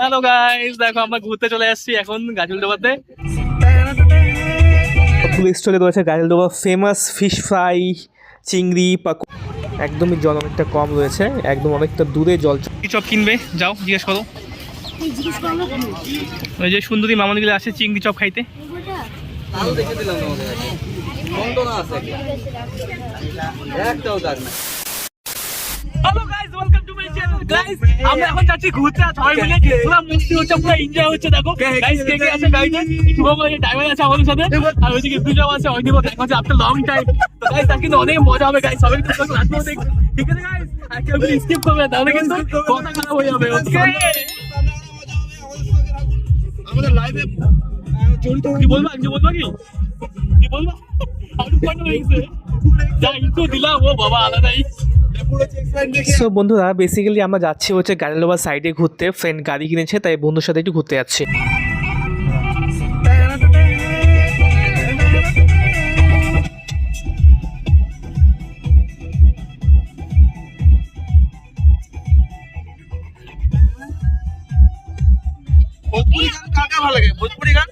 Hello guys দেখো আমরা ঘুরতে চলে আসছি এখন গাজুলডোবাতে ফুল স্টলে রয়েছে গাজুলডোবা ফেমাস ফিশ ফ্রাই চিংড়ি পাকু একদমই জল অনেকটা কম রয়েছে একদম অনেকটা দূরে জল কি চপ কিনবে? যাও জিজ্ঞেস করো। ওই যে সুন্দরী মামনিগুলো আসে চিংড়ি চপ খাইতে। হ্যালো গাইস আমরা এখন যাচ্ছি ঘুরতে সবাই মিলে পুরো মস্তি হচ্ছে পুরো এনজয় হচ্ছে দেখো। গাইস কে কে আছে গাইস শুভম বলে ড্রাইভার আছে আমাদের সাথে আর ওইদিকে দুজন আছে ওইদিকে দেখা হচ্ছে আফটার লং টাইম তো গাইস তার কিন্তু অনেক মজা হবে গাইস সবাই কিন্তু লাস্ট পর্যন্ত দেখবে। ঠিক আছে গাইস আর কেউ স্কিপ করবে তাহলে কিন্তু কথা খারাপ হয়ে যাবে ওকে আমাদের লাইভে কি বলবা কি বলবা কি? কি বলবা? আলু পান্ডা হয়ে গেছে। যা ইন্ট্রো দিলাম ও বাবা আলাদাই। সো বন্ধুরা বেসিক্যালি আমরা যাচ্ছি হচ্ছে গাড়িলোবার সাইডে ঘুরতে। ফ্রেন্ড গাড়ি কিনেছে, তাই বন্ধুর সাথে একটু ঘুরতে যাচ্ছি। ভোজপুরি গান কার ভালো লাগে? ভোজপুরি গান?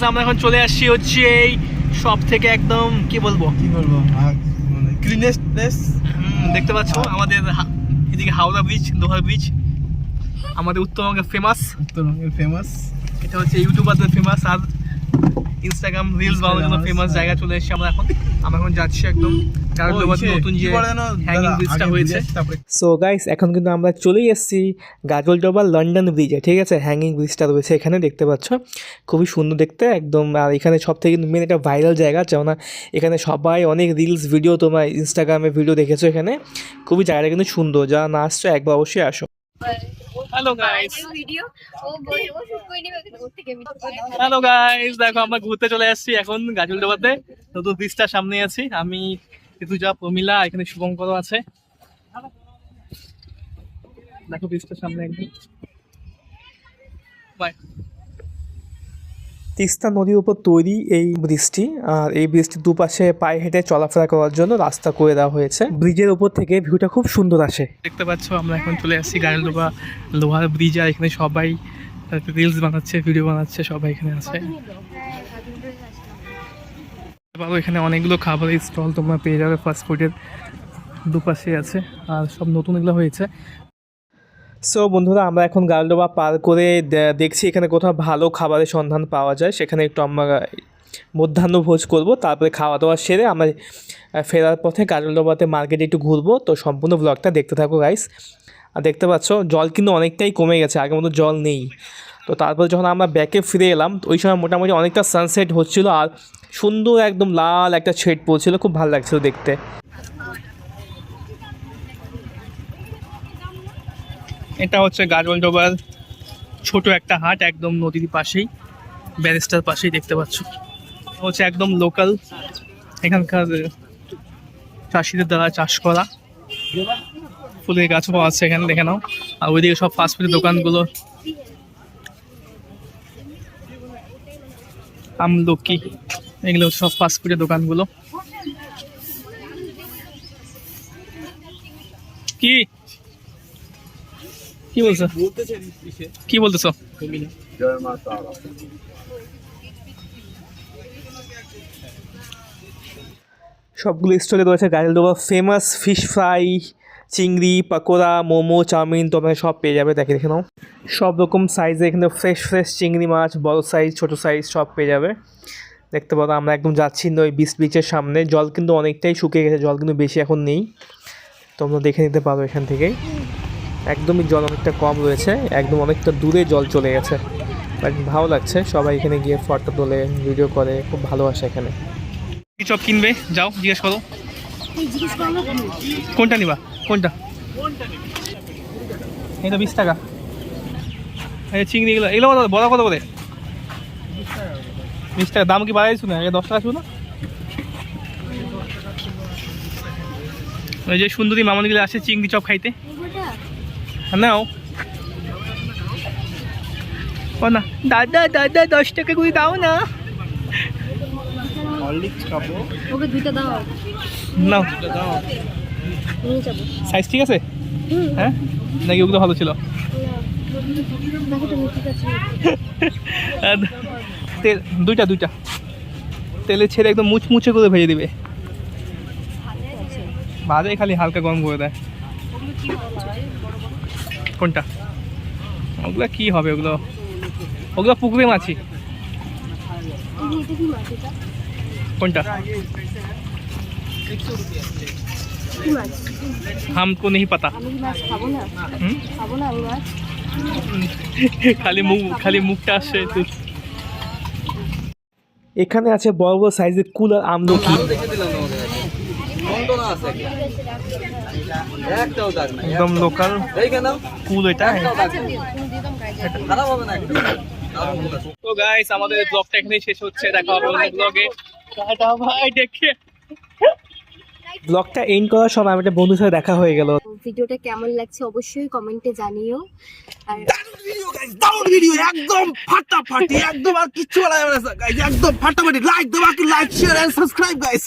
গাইস আমরা এখন চলে আসছি হচ্ছে এই সব থেকে একদম কি বলব? কি বলব? মানে ক্লিনেস্ট প্লেস দেখতে পাচ্ছ? আমাদের এদিকে হাওড়া ব্রিজ লোহার ব্রিজ আমাদের উত্তরবঙ্গের ফেমাস উত্তরবঙ্গের ফেমাস এটা হচ্ছে ইউটিউবারদের ফেমাস আর ইনস্টাগ্রাম রিলস বানানোর জন্য ফেমাস। জায়গা চলে এসেছি আমরা এখন। আমরা এখন যাচ্ছি একদম নতুন যে হ্যাঙ্গিং ব্রিজটা হয়েছে। সো গাইস এখন কিন্তু আমরা চলেই এসেছি গাজলডোবা লন্ডন ব্রিজে ঠিক আছে? হ্যাঙ্গিং ব্রিজটা রয়েছে এখানে দেখতে পাচ্ছ? খুবই সুন্দর দেখতে একদম। আর এখানে সব থেকে কিন্তু মেন একটা ভাইরাল জায়গা কেননা এখানে সবাই অনেক রিলস ভিডিও তোমার ইনস্টাগ্রামে ভিডিও দেখেছ এখানে। খুবই জায়গাটা কিন্তু সুন্দর যারা না আসছো একবার অবশ্যই আসো। হ্যালো গাইস হ্যালো গাইস দেখো আমরা ঘুরতে চলে আসছি এখন গাজলডোবাতে নতুন ব্রিজটার সামনে আছি। আমি ঋতুজা প্রমিলা এখানে শুভঙ্কর আছে। দেখো ব্রিজটার সামনে একদম। বাই তিস্তা নদীর উপর তৈরি এই ব্রিজটি, আর এই ব্রিজটির দুপাশে পায়ে হেঁটে চলাফেরা করার জন্য রাস্তা করে দেওয়া হয়েছে। ব্রিজের উপর থেকে ভিউটা খুব সুন্দর আসে। দেখতে পাচ্ছ, আমরা এখন চলে আসছি গাড়িডোবা লোহার ব্রিজ, আর এখানে সবাই রিলস বানাচ্ছে ভিডিও বানাচ্ছে, সবাই এখানে আছে। পাবো এখানে অনেকগুলো খাবারের স্টল তোমরা পেয়ে যাবে ফাস্ট ফুডের দুপাশে আছে, আর সব নতুন এগুলো হয়েছে। সো বন্ধুরা, আমরা এখন গালডোবা পার করে দেখছি এখানে কোথাও ভালো খাবারের সন্ধান পাওয়া যায়। সেখানে একটু আমরা মধ্যাহ্ন ভোজ করব, তারপরে খাওয়া দাওয়া সেরে আমরা ফেরার পথে গাজলডোবাতে মার্কেটে একটু ঘুরবো। তো সম্পূর্ণ ব্লগটা দেখতে থাকো গাইস আর দেখতে পাচ্ছ, জল কিন্তু অনেকটাই কমে গেছে, আগের মতো জল নেই। তো তারপর যখন আমরা ব্যাকে ফিরে এলাম ওই সময় মোটামুটি অনেকটা সানসেট হচ্ছিল আর সুন্দর একদম লাল একটা ছেট পড়ছিল, খুব ভালো লাগছিল দেখতে। এটা হচ্ছে গাজলডোবার ছোট একটা হাট একদম নদীর পাশেই, ব্যারিস্টার পাশেই দেখতে পাচ্ছ। হচ্ছে একদম লোকাল এখানকার চাষিদের দ্বারা চাষ করা। ফুলের গাছও পাওয়া আছে এখানে, দেখে নাও। আর ওইদিকে সব ফাস্টফুডের দোকানগুলো। আমলকি, এগুলো সব ফাস্টফুডের দোকানগুলো। কি? কি বলছো? কি সবগুলো স্টলে রয়েছে গাজলডোবা ফেমাস ফিশ ফ্রাই চিংড়ি, পাকোড়া, মোমো, চাউমিন তোমাকে সব পেয়ে যাবে, দেখে দেখে নাও। সব রকম সাইজে এখানে ফ্রেশ ফ্রেশ চিংড়ি মাছ, বড় সাইজ ছোট সাইজ সব পেয়ে যাবে। দেখতে পাবো আমরা একদম যাচ্ছি না ওই বিচ বিচের সামনে। জল কিন্তু অনেকটাই শুকিয়ে গেছে, জল কিন্তু বেশি এখন নেই। তোমরা দেখে নিতে পারো এখান থেকেই। একদমই জল অনেকটা কম রয়েছে, একদম অনেকটা দূরে জল চলে গেছে। বাট ভালো লাগছে, সবাই এখানে গিয়ে ফটো তোলে ভিডিও করে, খুব ভালোবাসে এখানে। কি চপ কিনবে? যাও, জিজ্ঞেস করো। কোনটা নিবা? কোনটা? এটা বিশ টাকা। এই চিংড়ি এগুলো এগুলো কত, বড় কত করে? বিশ টাকা, দাম কি বাড়াইছো না? আগে দশ টাকা ছিল না? ওই যে সুন্দরী মামনগুলো আসে চিংড়ি চপ খাইতে। নাও। ও না দাদা দাদা দশ টাকা করে দাও না। হরলিক্স খাব। ওকে দুইটা দাও। নাও। সাইজ ঠিক আছে? হ্যাঁ? নাকি ওগুলো ভালো ছিল? তেল দুইটা দুইটা। তেলে ছেড়ে একদম মুচমুচে করে ভেজে দিবে। ভাজে খালি হালকা গরম করে দেয়। কোনটা? ওগুলো কি হবে? ওগুলো ওগুলো পুকুরে মাছি। কোনটা? হামকো নেই পাতা। খালি মুখ খালি মুখটা আসছে এখানে আছে বড় বড় সাইজের কুল আর আমলকি। একটাও দাগ নাই একদম লোকাল কুল এটা। খারাপ হবে না তো গাইস আমাদের ব্লগটা এখানেই শেষ হচ্ছে। দেখা হবে অন্য ব্লগে টাটা ভাই দেখে ব্লগটা এন্ড করার সময় আমার একটা বন্ধুর সাথে দেখা হয়ে গেল। ভিডিওটা কেমন লাগছে অবশ্যই কমেন্টে জানিও। আর ভিডিও গাইস দারুণ ভিডিও একদম ফাটাফাটি একদম আর কিচ্ছু বলা যাবে না গাইস একদম ফাটাফাটি। লাইক দেবা কি like share and subscribe guys